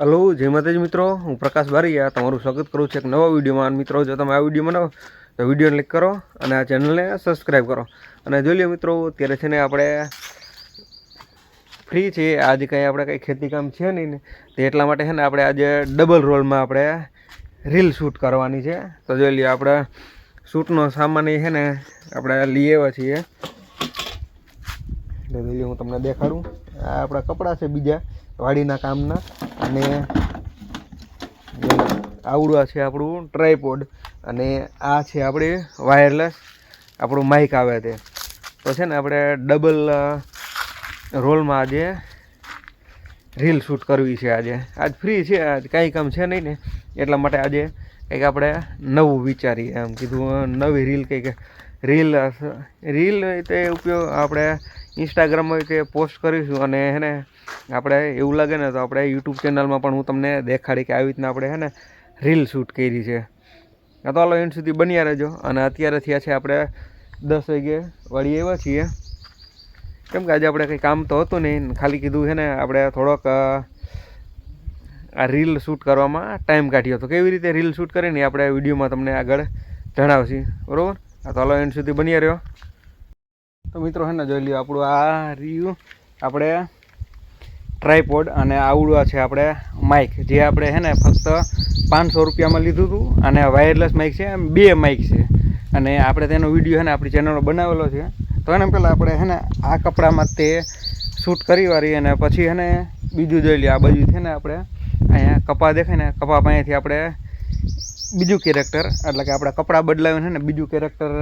Hello, જય માતાજી મિત્રો. હું પ્રકાશ બારીયા તમારું સ્વાગત કરું છું એક નવા વિડીયોમાં. મિત્રો, જો તમે આ વીડિયો બનાવો, તો વીડિયો ક્લિક કરો અને આ ચેનલને સબસ્ક્રાઈબ કરો. અને જોઈ લો મિત્રો, અત્યારે છે ને આપણે ફ્રી છે આજે કંઈ આપણે કંઈ ખેતી કામ છે નહીં ને, તો એટલા માટે છે ને આપણે આજે ડબલ રોલમાં આપણે રીલ શૂટ કરવાની છે. તો જોઈ લઈએ આપણે શૂટનો સામાન એ છે ને આપણે લઈ આવ્યા છીએ. તો જોઈ હું તમને દેખાડું. આ આપણા કપડાં છે બીજા વાડીના કામના. અને આવડું આ છે આપણું ટ્રાયપોડ અને આ છે આપણે વાયરલેસ આપણું માઇક આવે તે. તો છે ને આપણે ડબલ રોલમાં આજે રીલ શૂટ કરવી છે આજે. આજ ફ્રી છે, આજ કાંઈ કામ છે નહીં ને. એટલા માટે આજે કંઈક આપણે નવું વિચારીએ. એમ કીધું નવી રીલ કંઈક રીલ રીલ તે ઉપયોગ આપણે ઇન્સ્ટાગ્રામમાં તે પોસ્ટ કરીશું અને હે ને આપણે એવું લાગે ને તો આપણે યુટ્યુબ ચેનલમાં પણ હું તમને દેખાડી કે આવી રીતના આપણે હે ને રીલ શૂટ કરી છે. આ તો હાલો એન્ડ સુધી બન્યા રહેજો અને અત્યારે થયા છે આપણે દસ વાગે વળી એવા છીએ. કેમ કે આજે આપણે કંઈ કામ તો હતું નહીં, ખાલી કીધું છે ને આપણે થોડોક આ રીલ શૂટ કરવામાં ટાઈમ કાઢ્યો. હતો કેવી રીતે રીલ શૂટ કરીને આપણે વિડીયોમાં તમને આગળ જણાવશી? બરાબર? આ તો એન્ડ સુધી બન્યા રહ્યો. તો મિત્રો હે ને જોઈ લ્યો આપણું આ રહ્યું આપણે ટ્રાયપોડ અને આવડું છે આપણે માઇક જે આપણે હે ને ફક્ત પાંચસો રૂપિયામાં લીધું હતું અને વાયરલેસ માઇક છે એમ બે માઇક છે. અને આપણે તેનો વીડિયો હે ને આપણી ચેનલો બનાવેલો છે. તો એને પહેલાં આપણે હે ને આ કપડામાં તે શૂટ કરી વાળી અને પછી હે ને બીજું જોઈ લઈએ આ બાજુ છે ને આપણે અહીંયા કપા દેખાય ને કપા પાસેથી આપણે બીજું કેરેક્ટર એટલે કે આપણે કપડાં બદલાવીને છે ને, બીજું કેરેક્ટર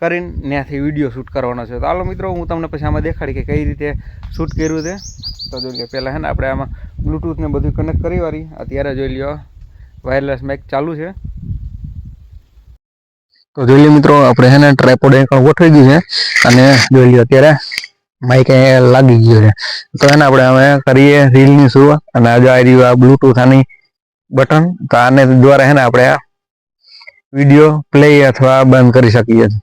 કરીને ત્યાંથી વીડિયો શૂટ કરવાનો છે. તો હાલો મિત્રો, હું તમને પછી આમાં દેખાડી કે કઈ રીતે શૂટ કર્યું છે. તો જોઈ લો પહેલાં છે ને આપણે આમાં બ્લૂટૂથને બધું કનેક્ટ કરી વાળી. અત્યારે જોઈ લ્યો વાયરલેસ માઇક ચાલુ છે. તો જોઈ લો મિત્રો, આપણે છે ને ટ્રાયપોડ અહીં ગોઠવી ગયું છે. અને જોઈ લ્યો, અત્યારે માઇક લાગી ગયો છે. તો એને આપણે હવે કરીએ રીલની શરૂઆત. અને આજે આવી રહ્યું આ બ્લૂટૂથ આની બટન. તો આને દ્વારા છે ને આપણે આ વીડિયો પ્લે અથવા બંધ કરી શકીએ છીએ.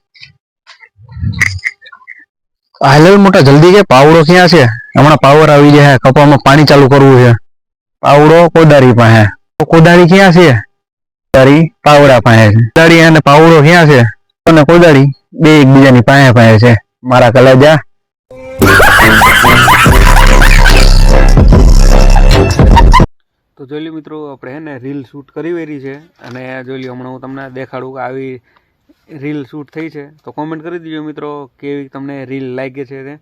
હાલે મોટા, જલ્દી કે? પાવડો ક્યાં છે? હમણાં પાવર આવી જાય કપામાં પાણી ચાલુ કરવું છે. પાવડો કોદારી પાસે. કોદાળી ક્યાં છે? કોદાળી પાવડા પાસે છે. કોદાળી અને પાવડો ક્યાં છે? અને કોદાળી બે એકબીજાની પાસે પાસે છે. મારા કલાજા. તો જોઈ લો મિત્રો, આપણે ને રીલ શૂટ કરી વેરી છે અને જોઈ લો હમણાં હું તમને દેખાડું કે આવી રીલ શૂટ થઈ છે. તો કોમેન્ટ કરી દીજો મિત્રો, કેવી તમને રીલ લાગે છે તે.